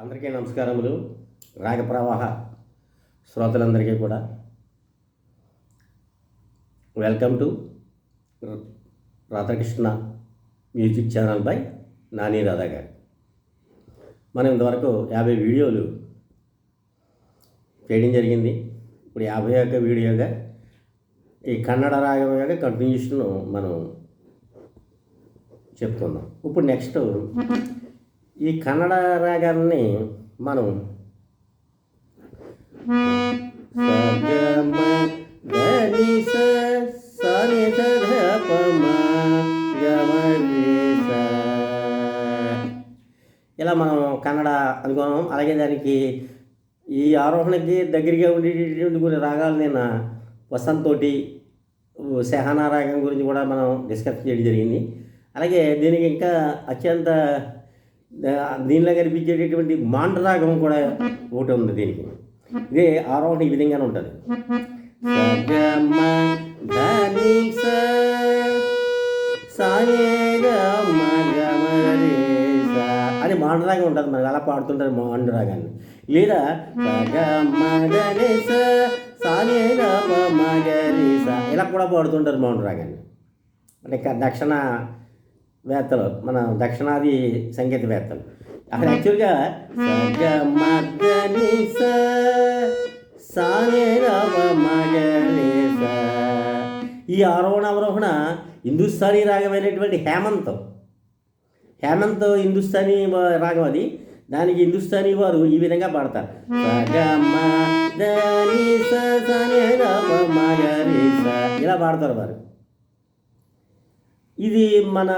అందరికీ నమస్కారములు. రాగ ప్రవాహ శ్రోతలందరికీ కూడా. Welcome to Radhakrishna music channel by Nani Radha garu. మనం ఇంతవరకు యాభై వీడియోలు చేయడం జరిగింది. ఇప్పుడు యాభై ఒక్క వీడియోగా ఈ కన్నడ రాగం యొక్క కంటిన్యూషన్ మనం చెప్తున్నాం. ఇప్పుడు నెక్స్ట్ ఈ కన్నడ రాగాన్ని మనం ఇలా మనం కన్నడ అనుకున్నాం. అలాగే దానికి ఈ ఆరోహణకి దగ్గరగా ఉండేటటువంటి కొన్ని రాగాలు నేను వసంత్ తోటి సెహనా రాగం గురించి కూడా మనం డిస్కస్ చేయడం జరిగింది. అలాగే దీనికి ఇంకా అత్యంత దీనిలో కనిపించేటటువంటి మాండరాగం కూడా ఒకటి ఉంది దీనికి. ఇదే ఆరోహణ ఈ విధంగానే ఉంటుంది. అని మాండరాగం ఉంటుంది మనకి. అలా పాడుతుంటారు మాండరాగాన్ని. లేదా ఇలా కూడా పాడుతుంటారు మాండరాగాన్ని. అంటే దక్షిణ వేత్తలు మన దక్షిణాది సంగీతవేత్తలు అక్కడ యాక్చువల్గా సగమగని స సానే రవ మగని. ఈ ఆరోహణ అవరోహణ హిందుస్థానీ రాగమైనటువంటి హేమంతం. హేమంత్ హిందుస్థానీ రాగం అది. దానికి హిందుస్థానీ వారు ఈ విధంగా పాడతారు. ఇలా పాడతారు వారు. ఇది మన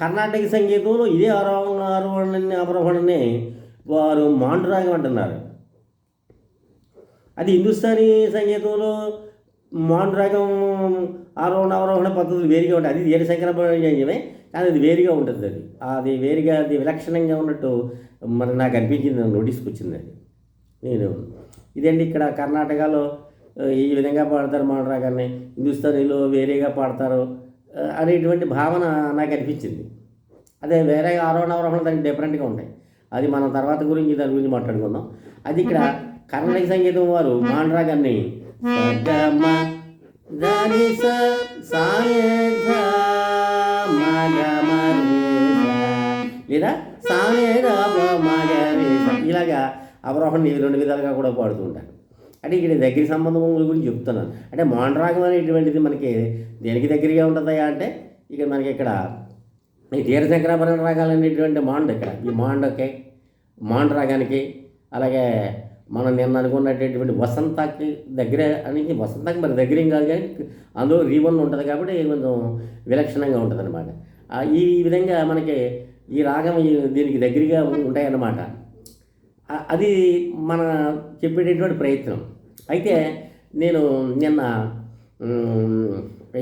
కర్ణాటక సంగీతంలో ఇదే ఆరోహణ ఆరోహణని అవరోహణని వారు మాండురాగం అంటున్నారు. అది హిందుస్థానీ సంగీతంలో మాండురాగం ఆరోహణ అవరోహణ పద్ధతులు వేరుగా ఉంటాయి. అది వేరు శంకరభాజ్యమే కానీ అది వేరుగా ఉంటుంది అది. అది వేరుగా అది విలక్షణంగా ఉన్నట్టు మరి నాకు అనిపించింది నోటీస్కి వచ్చింది అది. నేను ఇదండి ఇక్కడ కర్ణాటకలో ఈ విధంగా పాడతారు మాండరాగాన్ని. హిందుస్థానీలో వేరేగా పాడతారు. అనేటువంటి భావన నాకు అనిపించింది అదే వేరే ఆరోహణ అవరోహణ దానికి డిఫరెంట్గా ఉంటాయి అది మనం తర్వాత గురించి దాని గురించి మాట్లాడుకుందాం అది ఇక్కడ కర్ణాటక సంగీతం వారు మాండరాగాన్ని సగమ దని స సాయే ధ మ గ మ రి స. లేదా. ఇలాగా అవరోహణ ఈ రెండు విధాలుగా కూడా పాడుతూ ఉంటారు అంటే ఇక్కడ దగ్గర సంబంధం గురించి చెప్తున్నాను. అంటే మోండ్రాగం అనేటువంటిది మనకి దేనికి దగ్గరగా ఉంటుందా అంటే ఇక్కడ మనకి ఇక్కడ ఈ తీర రాగాలు అనేటువంటి మాండ్ ఇక్కడ. ఈ మాండకి మాండ రాగానికి అలాగే మనం నిన్న అనుకున్నటువంటి వసంతకి దగ్గర అని వసంతకి మరి దగ్గరేం కాదు కానీ అందులో రీవన్ ఉంటుంది కాబట్టి కొంచెం విలక్షణంగా ఉంటుంది అనమాట ఈ విధంగా మనకి ఈ రాగం దీనికి దగ్గరగా ఉంటాయన్నమాట. అది మన చెప్పేటటువంటి ప్రయత్నం. అయితే నేను నిన్న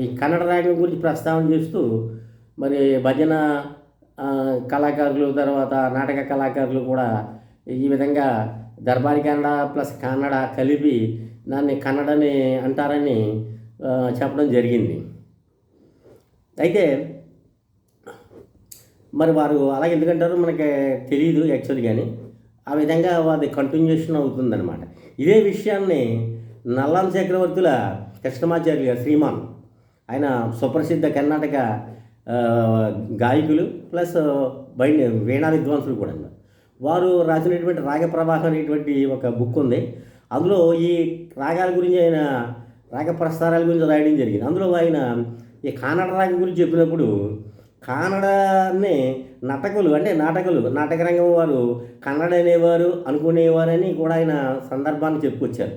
ఈ కన్నడ రాగం గురించి ప్రస్తావన చేస్తూ మరి భజన కళాకారులు తర్వాత నాటక కళాకారులు కూడా ఈ విధంగా దర్బారి కన్నడ ప్లస్ కన్నడ కలిపి దాన్ని కన్నడని అంటారని చెప్పడం జరిగింది. అయితే మరి వారు అలాగే ఎందుకంటారో మనకి తెలియదు యాక్చువల్ కానీ ఆ విధంగా అది కంటిన్యూషన్ అవుతుందన్నమాట. ఇదే విషయాన్ని నల్లాం చక్రవర్తుల కృష్ణమాచార్య శ్రీమాన్. ఆయన సుప్రసిద్ధ కర్ణాటక గాయకులు ప్లస్ బైండ్ వీణా విద్వాంసులు కూడా. వారు రాసినటువంటి రాగ ప్రవాహం అనేటువంటి ఒక బుక్ ఉంది. అందులో ఈ రాగాల గురించి ఆయన రాగ ప్రస్తారాల గురించి రాయడం జరిగింది. అందులో ఆయన ఈ కానడ రాగం గురించి చెప్పినప్పుడు కానడాన్ని నటకులు అంటే నాటకులు నాటకరంగం వారు కన్నడ అనేవారు అనుకునేవారని కూడా ఆయన సందర్భాన్ని చెప్పుకొచ్చారు.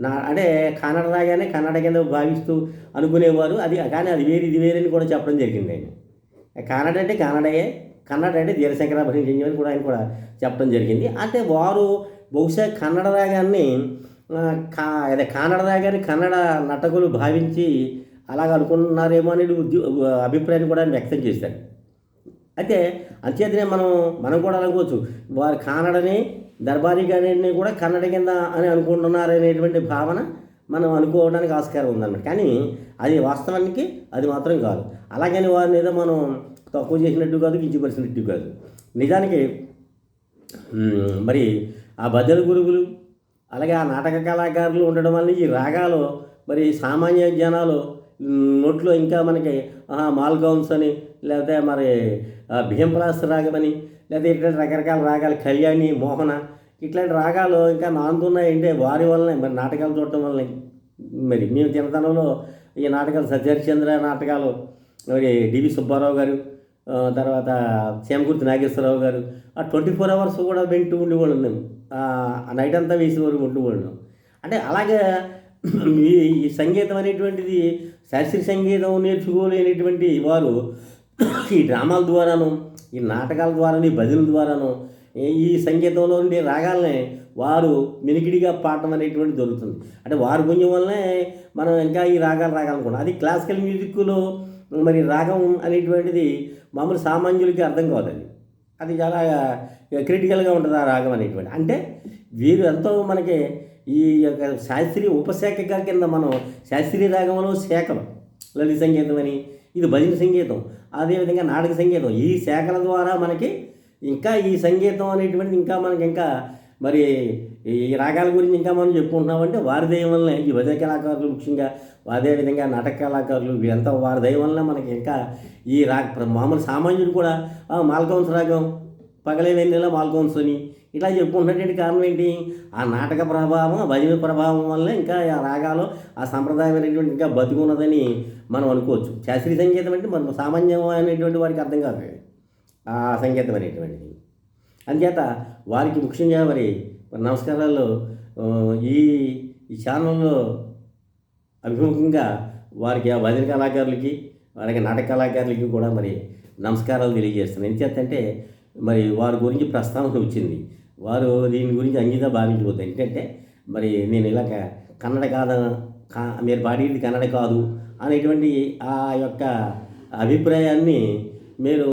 నా అంటే కన్నడ రాగానే కన్నడ కింద భావిస్తూ అనుకునేవారు అది కానీ అది వేరు ఇది వేరని కూడా చెప్పడం జరిగింది ఆయన. కన్నడ అంటే కన్నడయే కన్నడ అంటే ధీరశంకరాభరణి అని కూడా ఆయన కూడా చెప్పడం జరిగింది. అంటే వారు బహుశా కన్నడ రాగాన్ని కా అదే కన్నడ రాగాన్ని కన్నడ నటకులు భావించి అలాగ అనుకున్నారేమో అనేది ఉద్యో అభిప్రాయాన్ని కూడా ఆయన వ్యక్తం చేశారు. అయితే అంచేతనే మనం మనం కూడా అనుకోవచ్చు వారు కానడని దర్బారీ గారిని కూడా కన్నడ కింద అని అనుకుంటున్నారనేటువంటి భావన మనం అనుకోవడానికి ఆస్కారం ఉందన్నమాట. కానీ అది వాస్తవానికి అది మాత్రం కాదు. అలాగని వారిని ఏదో మనం తక్కువ చేసినట్టు కాదు కించపరిచినట్టు కాదు. నిజానికి మరి ఆ భజన గురువులు అలాగే ఆ నాటక కళాకారులు ఉండడం వల్ల ఈ రాగాలు మరి సామాన్య జనాలు నోట్లో ఇంకా మనకి మాల్గౌన్స్ అని లేకపోతే మరి ఆ, రాగమని లేకపోతే ఇట్లాంటి రకరకాల రాగాలు కళ్యాణి మోహన ఇట్లాంటి రాగాలు ఇంకా నానుతున్నాయంటే వారి వల్లనే మరి నాటకాలు చూడటం వల్లనే. మరి మేము చిన్నతనంలో ఈ నాటకాలు సత్యహరిచంద్ర నాటకాలు మరి డివి సుబ్బారావు గారు తర్వాత చేమకుర్తి నాగేశ్వరరావు గారు ఆ ట్వంటీ ఫోర్ అవర్స్ కూడా వింటూ ఉండేవాళ్ళం మేము. ఆ నైట్ అంతా వేసేవారు వరకు ఉండేవాళ్ళం అంటే అలాగే ఈ ఈ సంగీతం అనేటువంటిది శాస్త్రీయ సంగీతం నేర్చుకోలేనటువంటి వారు ఈ డ్రామాల ద్వారాను ఈ నాటకాల ద్వారాను ఈ భజనల ద్వారాను ఈ- సంగీతంలో ఉండే రాగాలనే వారు మినికిడిగా పాడటం అనేటువంటి దొరుకుతుంది అంటే వారు పుణ్యం వల్లనే మనం ఇంకా ఈ రాగాలు రాగాలనుకున్నాం అది క్లాసికల్ మ్యూజిక్లో మరి రాగం అనేటువంటిది మామూలు సామాన్యులకి అర్థం కాదు అది. అది చాలా క్రిటికల్గా ఉంటుంది ఆ రాగం అనేటువంటి. అంటే వీరు ఎంతో మనకి ఈ యొక్క శాస్త్రీయ ఉపశాఖగా కింద మనం శాస్త్రీయ రాగంలో శాఖలు లలిత సంగీతం అని ఇది భజన సంగీతం అదేవిధంగా నాటక సంగీతం ఈ శాఖల ద్వారా మనకి ఇంకా ఈ సంగీతం అనేటువంటిది ఇంకా మనకి ఇంకా మరి ఈ రాగాల గురించి ఇంకా మనం చెప్పుకుంటున్నామంటే వారి దయ వల్లనే ఈ భజన కళాకారులు ముఖ్యంగా అదేవిధంగా నాటక కళాకారులు వీరంతా వారి దయ వలన మనకి ఇంకా ఈ రా మామూలు సామాన్యుడు కూడా మాల్కౌన్స్ రాగం పగలే వెన్నెల మాల్కౌన్స్ అని ఇలా చెప్పుకుంటున్నటువంటి కారణం ఏంటి? ఆ నాటక ప్రభావం ఆ భజన ప్రభావం వల్ల ఇంకా ఆ రాగాలు ఆ సంప్రదాయమైనటువంటి ఇంకా బతుకున్నదని మనం అనుకోవచ్చు. శాస్త్రీయ సంగీతం అంటే మన సామాన్యమైనటువంటి వారికి అర్థం కాదు ఆ సంగీతం అనేటువంటిది. అందుచేత వారికి ముఖ్యంగా మరి నమస్కారాల్లో నమస్కారాలు ఈ ఈ ఛానల్లో అభిముఖంగా వారికి ఆ భజన కళాకారులకి అలాగే నాటక కళాకారులకి కూడా మరి నమస్కారాలు తెలియజేస్తున్నాను. ఎందుచేతంటే మరి వారి గురించి ప్రస్తావన వచ్చింది. వారు దీని గురించి అంగీత భావించబోతుంది ఏంటంటే మరి నేను ఇలా కన్నడ కాదు కా మీరు పాడేది కన్నడ కాదు అనేటువంటి ఆ యొక్క అభిప్రాయాన్ని మీరు